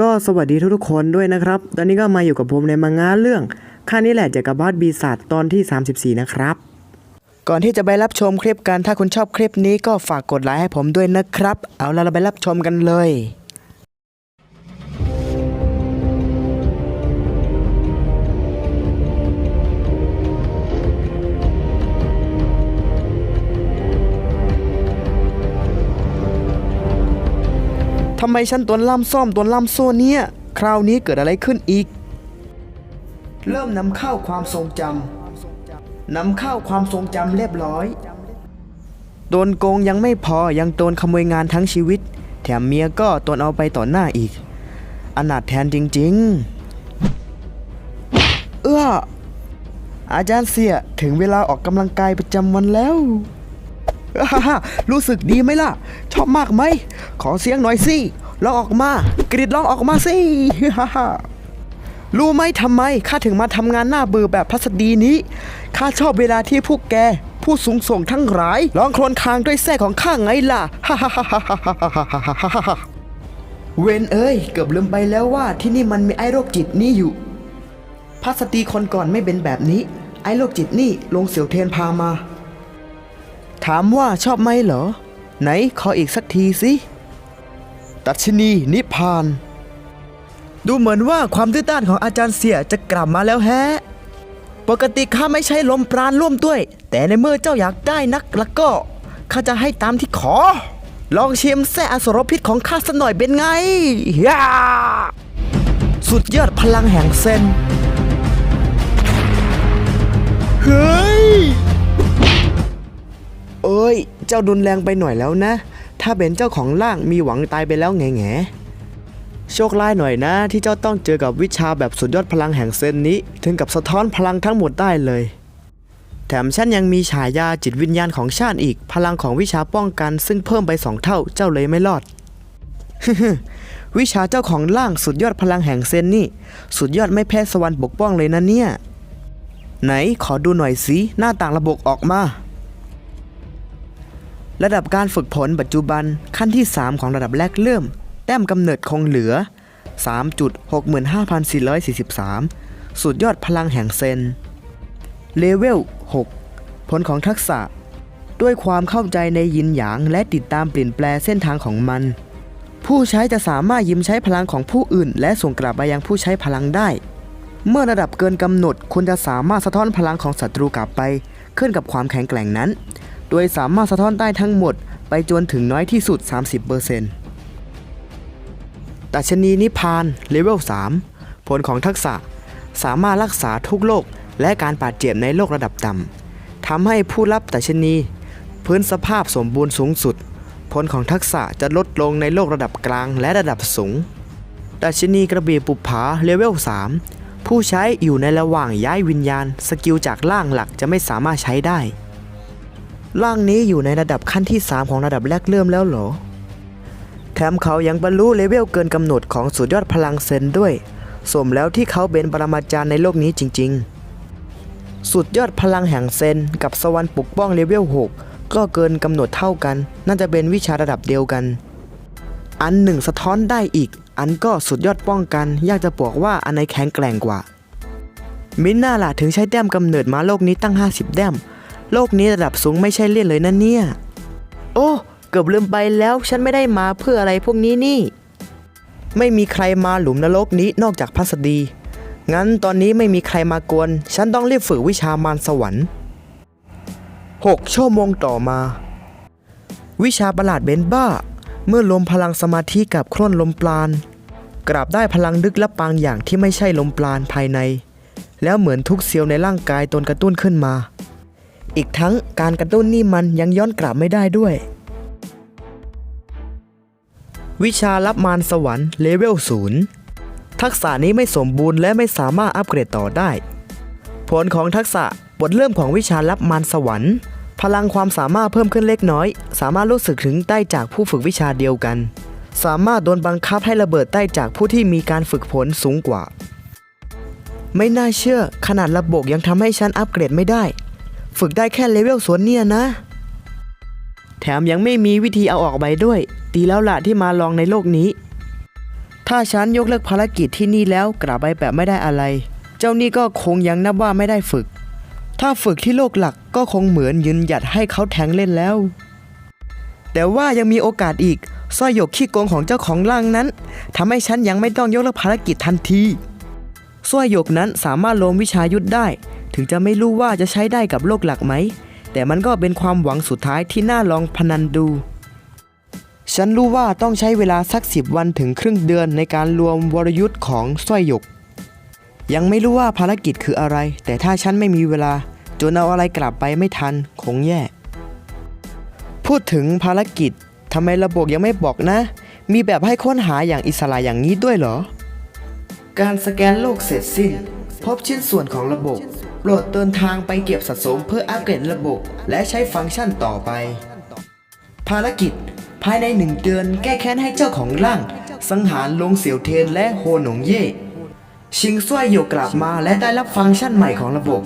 ก็สวัสดีทุกๆคนด้วยนะครับ ตอนนี้ก็มาอยู่กับผมในมังงะเรื่องข้านี่แหละจากรพรรดิปีศาจตอนที่ 34 นะครับ ก่อนที่จะไปรับชมคลิปกัน ถ้าคุณชอบคลิปนี้ก็ฝากกดไลค์ให้ผมด้วยนะครับ เอาล่ะเราไปรับชมกันเลย ทำไมฉันตัวล่ำซ่อมตัวล่ำโซ่เนี่ย คราวนี้เกิดอะไรขึ้นอีก เริ่มนำเข้าความทรงจำนำเข้าความทรงจำเรียบร้อย โดนโกงยังไม่พอยังโดนขโมยงานทั้งชีวิต แถมเมียก็โดนเอาไปต่อหน้าอีก อนาถแทนจริง ๆ เอื้ออาจารย์เสียถึงเวลาออกกำลังกายประจำวันแล้ว รู้สึกดีไหมล่ะ ชอบมากไหม ขอเสียงหน่อยสิร้องออกมากรีดร้องออกมาสิรู้ไหมทำไมข้าถึงมาทำงานหน้าเบื่อแบบพัสดีนี้ข้าชอบเวลาที่พวกแก ผู้สูงส่งทั้งหลายร้องครนคางด้วยแท้ของข้าไงล่ะเวนเอ้ย เกือบลืมไปแล้วว่าที่นี่มันมีไอ้โรคจิตนี่อยู่พัสตีคนก่อนไม่เป็นแบบนี้ ไอ้โรคจิตนี่ลงเสียวเทนพามา ถามว่าชอบไหมเหรอ ไหนขออีกสักทีสิตัชนีนิพาน ดูเหมือนว่าความตื้อต้านของอาจารย์เสียจะกลับมาแล้วแฮะ ปกติข้าไม่ใช่ลมปราณร่วมด้วย แต่ในเมื่อเจ้าอยากได้นักล้วก็ข้าจะให้ตามที่ขอ ลองชิมแซ่อสรพิษของข้าสักหน่อยเป็นไง สุดยอดพลังแห่งเซน อ้ย เจ้าดุนแรงไปหน่อยแล้วนะ ถ้าเป็นเจ้าของร่างมีหวังตายไปแล้วแง่แง่โชคร้ายหน่อยนะ ที่เจ้าต้องเจอกับวิชาแบบสุดยอดพลังแห่งเซนนี้ ถึงกับสะท้อนพลังทั้งหมดได้เลย แถมฉันยังมีฉายาจิตวิญญาณของชาติอีก พลังของวิชาป้องกัน ซึ่งเพิ่มไปสองเท่าเจ้าเลยไม่รอดวิชาเจ้าของร่างสุดยอดพลังแห่งเซนนี่ สุดยอดไม่แพ้สวรรค์ปกป้องเลยนะเนี่ย ไหนขอดูหน่อยสิหน้าต่างระบบออกมา ระดับการฝึกผลปัจจุบันขั้นที่ 3 ของระดับแรกเริ่ม แต้มกำเนิดคงเหลือ 3.65,443 สุดยอดพลังแห่งเซน เลเวล 6 ผลของทักษะ ด้วยความเข้าใจในยินหยางและติดตามเปลี่ยนแปลงเส้นทางของมัน ผู้ใช้จะสามารถยืมใช้พลังของผู้อื่น และส่งกลับไปยังผู้ใช้พลังได้ เมื่อระดับเกินกำหนดคุณจะสามารถสะท้อนพลังของศัตรูกลับไป ขึ้นกับความแข็งแกร่งนั้น โดยสามารถสะท้อนได้ทั้งหมดไปจนถึงน้อยที่สุด 30%ตัชนีนิพานเลเวล 3 ผลของทักษะสามารถรักษาทุกโรคและการบาดเจ็บในโรคระดับต่ำทำให้ผู้รับตัชนีพื้นสภาพสมบูรณ์สูงสุด ผลของทักษะจะลดลงในโรคระดับกลางและระดับสูงดัชนีกระบี่ปุบผาเลเวล 3 ผู้ใช้อยู่ในระหว่างย้ายวิญญาณ สกิลจากร่างหลักจะไม่สามารถใช้ได้ ร่างนี้อยู่ในระดับขั้นที่ 3 ของระดับแรกเริ่มแล้วเหรอ แถมเขายังบรรลุเลเวลเกินกำหนดของสุดยอดพลังเซนด้วย สมแล้วที่เขาเป็นปรมาจารย์ในโลกนี้จริง ๆ สุดยอดพลังแห่งเซนกับสวรรค์ปกป้องเลเวล6ก็เกินกำหนดเท่ากัน น่าจะเป็นวิชาระดับเดียวกัน อันหนึ่งสะท้อนได้อีก อันก็สุดยอดป้องกันยากจะบอกว่าอันไหนแข็งแกร่งกว่ามินน่าล่ะถึงใช้แต้มกำเนิดมาโลกนี้ตั้ง 50 แต้ม โลกนี้ระดับสูงไม่ใช่เล่นเลยนะเนี่ย โอ้ เกือบลืมไปแล้วฉันไม่ได้มาเพื่ออะไรพวกนี้นี่ ไม่มีใครมาหลุมนรกนี้นอกจากพัสดี งั้นตอนนี้ไม่มีใครมากวน ฉันต้องรีบฝึกวิชามารสวรรค์ 6 ชั่วโมงต่อมา วิชาประหลาดเบนบ้า เมื่อลมพลังสมาธิกับคร่นลมปราณกราบได้พลังลึกแลับางอย่างที่ไม่ใช่ลมปราณภายใน แล้วเหมือนทุกเซลล์ในร่างกายตนกระตุ้นขึ้นมา อีกทั้งการกระตุ้นนี่มันยังย้อนกลับไม่ได้ด้วย วิชารับมารสวรรค์เลเวล0ทักษะนี้ไม่สมบูรณ์และไม่สามารถอัปเกรดต่อได้ ผลของทักษะบทเริ่มของวิชารับมารสวรรค์ พลังความสามารถเพิ่มขึ้นเล็กน้อย สามารถรู้สึกถึงได้จากผู้ฝึกวิชาเดียวกัน สามารถโดนบังคับให้ระเบิดได้จากผู้ที่มีการฝึกผลสูงกว่า ไม่น่าเชื่อ ขนาดระบบยังทำให้ฉันอัปเกรดไม่ได้ ฝึกได้แค่เลเวลสวนเนี่ยนะ แถมยังไม่มีวิธีเอาออกไปด้วยดีแล้วล่ะที่มาลองในโลกนี้ ถ้าฉันยกเลิกภารกิจที่นี่แล้วกลับไปแบบไม่ได้อะไร เจ้านี่ก็คงยังนับว่าไม่ได้ฝึก ถ้าฝึกที่โลกหลักก็คงเหมือนยืนหยัดให้เขาแทงเล่นแล้ว แต่ว่ายังมีโอกาสอีกสร้อยหยกขี้โกงของเจ้าของร่างนั้นทำให้ฉันยังไม่ต้องยกเลิกภารกิจทันทีสร้อยหยกนั้นสามารถโลมวิชายุทธได้ ถึงจะไม่รู้ว่าจะใช้ได้กับโลกหลักไหม แต่มันก็เป็นความหวังสุดท้ายที่น่าลองพนันดู ฉันรู้ว่าต้องใช้เวลาสักสิบวันถึงครึ่งเดือนในการรวมวรยุทธ์ของสร้อยหยก ยังไม่รู้ว่าภารกิจคืออะไร แต่ถ้าฉันไม่มีเวลาจนเอาอะไรกลับไปไม่ทันคงแย่ พูดถึงภารกิจทำไมระบบยังไม่บอกนะ มีแบบให้ค้นหาอย่างอิสระอย่างนี้ด้วยเหรอ การสแกนโลกเสร็จสิ้น พบชิ้นส่วนของระบบ โปรดเดินทางไปเก็บสะสมเพื่ออัปเกรดระบบ และใช้ฟังก์ชันต่อไป ภารกิจ ภายในหนึ่งเดือนแก้แค้นให้เจ้าของร่าง สังหารลงเสี่ยวเทนและโฮหนงเย่ชิงซ้วยโยกกลับมาและได้รับฟังก์ชันใหม่ของระบบ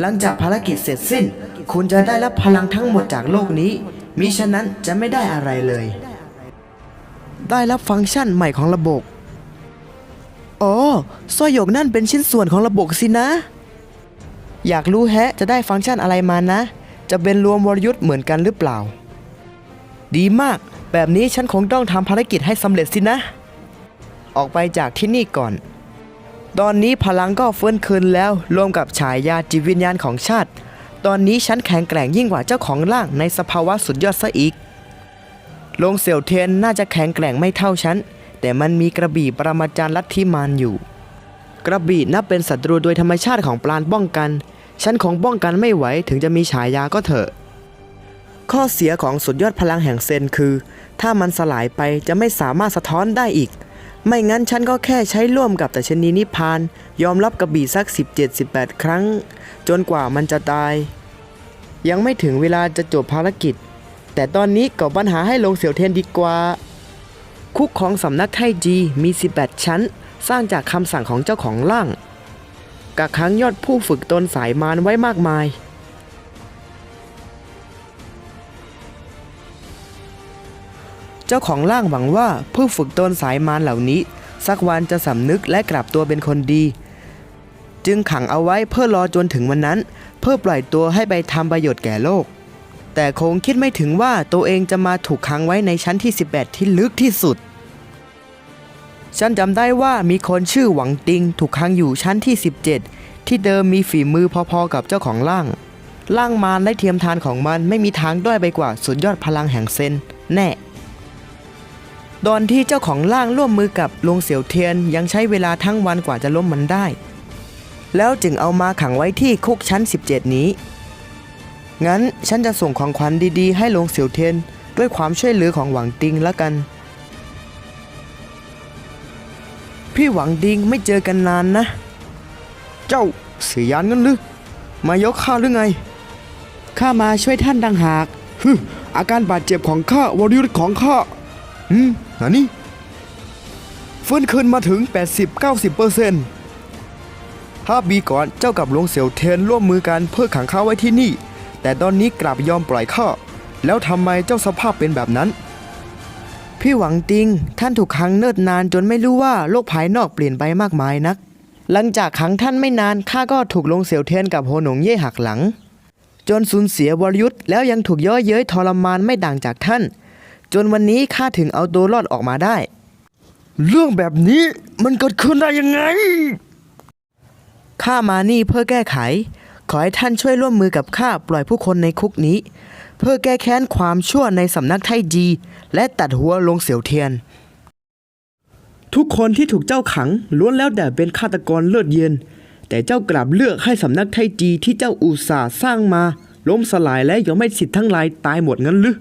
หลังจากภารกิจเสร็จสิ้น คุณจะได้รับพลังทั้งหมดจากโลกนี้มิฉะนั้นจะไม่ได้อะไรเลย ได้รับฟังก์ชันใหม่ของระบบ อ๋อสร้อยหยกนั่นเป็นชิ้นส่วนของระบบสินะ อยากรู้แฮะจะได้ฟังก์ชันอะไรมานะ จะเป็นรวมวรยุทธ์เหมือนกันหรือเปล่า ดีมาก แบบนี้ฉันคงต้องทำภารกิจให้สำเร็จสินะ ออกไปจากที่นี่ก่อน ตอนนี้พลังก็เฟื้นคืนแล้วรวมกับฉายาจิตวิญญาณของชาติ ตอนนี้ฉันแข็งแกร่งยิ่งกว่าเจ้าของร่างในสภาวะสุดยอดซะอีกลงเสี่ยวเทียนน่าจะแข็งแกร่งไม่เท่าฉัน แต่มันมีกระบี่ปรมาจารย์ลัทธิมารอยู่ กระบี่นับเป็นศัตรูโดยธรรมชาติของปราณป้องกัน ฉันคงป้องกันไม่ไหวถึงจะมีฉายาก็เถอะ ข้อเสียของสุดยอดพลังแห่งเซนคือ ถ้ามันสลายไปจะไม่สามารถสะท้อนได้อีก ไม่งั้นฉันก็แค่ใช้ร่วมกับแต่ชนีนิพาน ยอมรับกระบี่สัก 17-18 ครั้ง จนกว่ามันจะตาย ยังไม่ถึงเวลาจะจบภารกิจ แต่ตอนนี้ก่อปัญหาให้ลงเสี่ยวเทียนดีกว่า คุกของสำนักไทจีมี 18 ชั้น สร้างจากคำสั่งของเจ้าของร่าง กักขังยอดผู้ฝึกตนสายมารไว้มากมาย เจ้าของร่างหวังว่าผู้ฝึกตนสายมารเหล่านี้ สักวันจะสำนึกและกลับตัวเป็นคนดี จึงขังเอาไว้เพื่อรอจนถึงวันนั้น เพื่อปล่อยตัวให้ไปทำประโยชน์แก่โลก แต่คงคิดไม่ถึงว่าตัวเองจะมาถูกขังไว้ในชั้นที่ 18 ที่ลึกที่สุด ฉันจำได้ว่ามีคนชื่อหวังติงถูกขังอยู่ชั้นที่ 17 ที่เดิมมีฝีมือพอๆกับเจ้าของร่าง ร่างมารและเทียมทานของมันไม่มีทางด้อยไปกว่าสุดยอดพลังแห่งเซนแน่ตอนที่เจ้าของร่างร่วมมือกับลงเสี่ยวเทียนยังใช้เวลาทั้งวันกว่าจะล้มมันได้ แล้วจึงเอามาขังไว้ที่คุกชั้น 17 นี้ งั้นฉันจะส่งของขวัญดีๆ ให้ลงเสี่ยวเทียนด้วยความช่วยเหลือของหวังติงแล้วกัน พี่หวังดิงไม่เจอกันนานนะ เจ้าเสียยานงั้นหรือ มายกข้าหรือไง ข้ามาช่วยท่านดังหากฮึอาการบาดเจ็บของข้าวรยุทธ์ของข้าอืมอันนี้ฟื้นคืนมาถึง 80-90%เปอร์เซ็นต์ห้าปีก่อนเจ้ากับหลวงเสี่ยวเทียนร่วมมือกันเพื่อขังข้าไว้ที่นี่ แต่ตอนนี้กลับยอมปล่อยข้าแล้วทำไมเจ้าสภาพเป็นแบบนั้น พี่หวังติง ท่านถูกขังเนิ่นนานจนไม่รู้ว่าโลกภายนอกเปลี่ยนไปมากมายนัก หลังจากขังท่านไม่นานข้าก็ถูกลงเสี่ยวเทียนกับโฮหนงเย่หักหลัง จนสูญเสียวรยุทธ์แล้วยังถูกย่อเย้ยทรมานไม่ต่างจากท่าน จนวันนี้ข้าถึงเอาตัวรอดออกมาได้ เรื่องแบบนี้มันเกิดขึ้นได้ยังไงข้ามานี่เพื่อแก้ไข ขอให้ท่านช่วยร่วมมือกับข้าปล่อยผู้คนในคุกนี้ เพื่อแก้แค้นความชั่วในสำนักไทจี และตัดหัวลงเสี่ยวเทียน ทุกคนที่ถูกเจ้าขังล้วนแล้วแต่เป็นฆาตกรเลือดเย็น แต่เจ้ากลับเลือกให้สำนักไทจีที่เจ้าอุตส่าห์สร้างมา ล้มสลายและยอมให้สิทธิ์ทั้งหลายตายหมดงั้นหรือ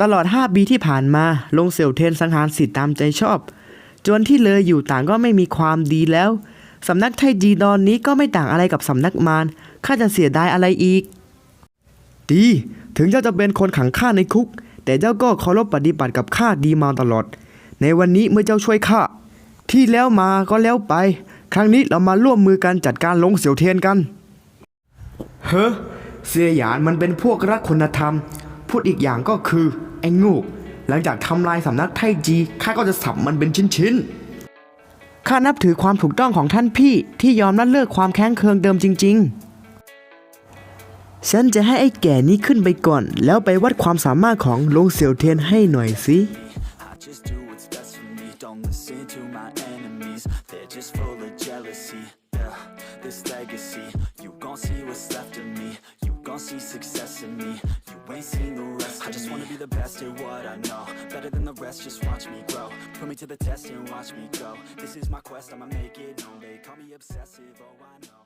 ตลอด 5 ปีที่ผ่านมา ลงเสี่ยวเทียนสังหารสิทธิ์ตามใจชอบ จนที่เลยอยู่ต่างก็ไม่มีความดีแล้ว สำนักไทจีตอนนี้ก็ไม่ต่างอะไรกับสำนักมารข้าจะเสียดายอะไรอีก ดี ถึงเจ้าจะเป็นคนขังข้าในคุก แต่เจ้าก็เคารพปฏิบัติกับข้าดีมาตลอด ในวันนี้เมื่อเจ้าช่วยข้าที่แล้วมาก็แล้วไป ครั้งนี้เรามาร่วมมือกันจัดการลงเสี่ยวเทียนกัน เฮ้อเสียหยานมันเป็นพวกรักคุณธรรม พูดอีกอย่างก็คือไอ้โงูหลังจากทำลายสำนักไทจีข้าก็จะสับมันเป็นชิ้นๆข้านับถือความถูกต้องของท่านพี่ที่ยอมละเลิกความแค้นเคืองเดิมจริง ๆ ฉันจะให้ไอ้แก่นี้ขึ้นไปก่อน แล้วไปวัดความสามารถของลงเสี่ยวเทียนให้หน่อยสิ I just do what's best for me. Don't listen to my enemies. They're just full of jealousy. Yeah, this legacy. You gon' see what's left of me. You gon' see success in me. You ain't seen the rest. I just wanna be the best at what I know. Better than the rest. Just watch me grow. Put me to the test and watch me go. This is my quest. I'ma make it known. They call me obsessive. Oh, I know.